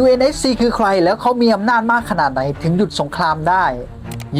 UNSC คือใครแล้วเขามีอำนาจมากขนาดไหนถึงหยุดสงครามได้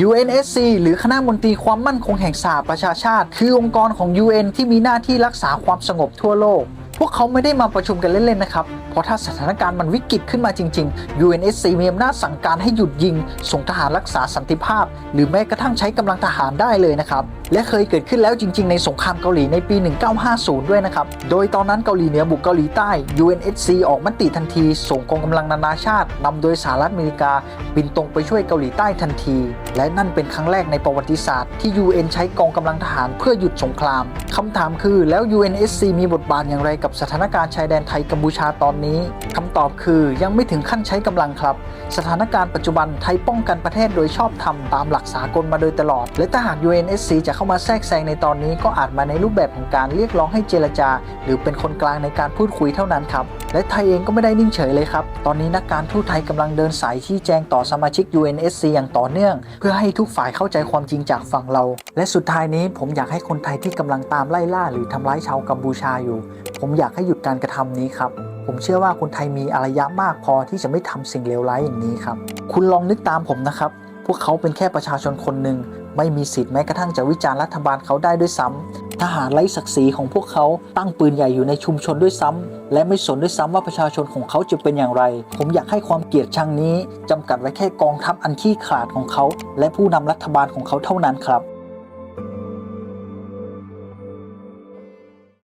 UNSC หรือคณะมนตรีความมั่นคงแห่งสหประชาชาติ คือองค์กรของ UN ที่มีหน้าที่รักษาความสงบทั่วโลก วกเขาไม่ได้มาประชุมกันเล่นๆนะครับ เพราะถ้าสถานการณ์มันวิกฤตขึ้นมาจริง ๆ UNSC มีอำนาจสั่งการให้หยุดยิง ส่งทหารรักษาสันติภาพ หรือแม้กระทั่งใช้กำลังทหารได้เลยนะครับ และเคยเกิดขึ้นแล้วจริง ๆ ในสงครามเกาหลีในปี 1950 ด้วยนะครับ โดยตอนนั้นเกาหลีเหนือบุกเกาหลีใต้ UNSC ออกมติทันที ส่งกองกำลังนานาชาตินำโดยสหรัฐอเมริกา บินตรงไปช่วยเกาหลีใต้ทันที และนั่นเป็นครั้งแรกในประวัติศาสตร์ที่ UN ใช้กองกำลังทหารเพื่อหยุดสงครามคำถามคือแล้ว UNSC มีบทบาทอย่างไรกับสถานการณ์ชายแดนไทยกัมพูชาตอนนี้คำตอบคือยังไม่ถึงขั้นใช้กำลังครับ สถานการณ์ปัจจุบันไทยป้องกันประเทศโดยชอบธรรมตามหลักสากลมาโดยตลอด และถ้าหาก UNSC จะเข้ามาแทรกแซงในตอนนี้ก็อาจมาในรูปแบบของการเรียกร้องให้เจรจา หรือเป็นคนกลางในการพูดคุยเท่านั้นครับและไทยเองก็ไม่ได้นิ่งเฉยเลยครับ ตอนนี้นักการทูตไทยกำลังเดินสายชี้แจงต่อสมาชิก UNSC อย่างต่อเนื่อง เพื่อให้ทุกฝ่ายเข้าใจความจริงจากฝั่งเรา และสุดท้ายนี้ผมอยากให้คนไทยที่กำลังตามไล่ล่าหรือทำร้ายชาวกัมพูชาอยู่ ผมอยากให้หยุดการกระทำนี้ครับ ผมเชื่อว่าคนไทยมีอารยะมากพอที่จะไม่ทำสิ่งเลวร้ายอย่างนี้ครับ คุณลองนึกตามผมนะครับ พวกเขาเป็นแค่ประชาชนคนหนึ่งไม่มีสิทธิ์แม้กระทั่งจะวิจารณ์รัฐบาลเขาได้ด้วยซ้ำทหารไร้ศักดิ์ศรีของพวกเขาตั้งปืนใหญ่อยู่ในชุมชนด้วยซ้ำและไม่สนด้วยซ้ำว่าประชาชนของเขาจะเป็นอย่างไร ผมอยากให้ความเกลียดชังนี้จำกัดไว้แค่กองทัพอันขี้ขลาดของเขา และผู้นำรัฐบาลของเขาเท่านั้นครับ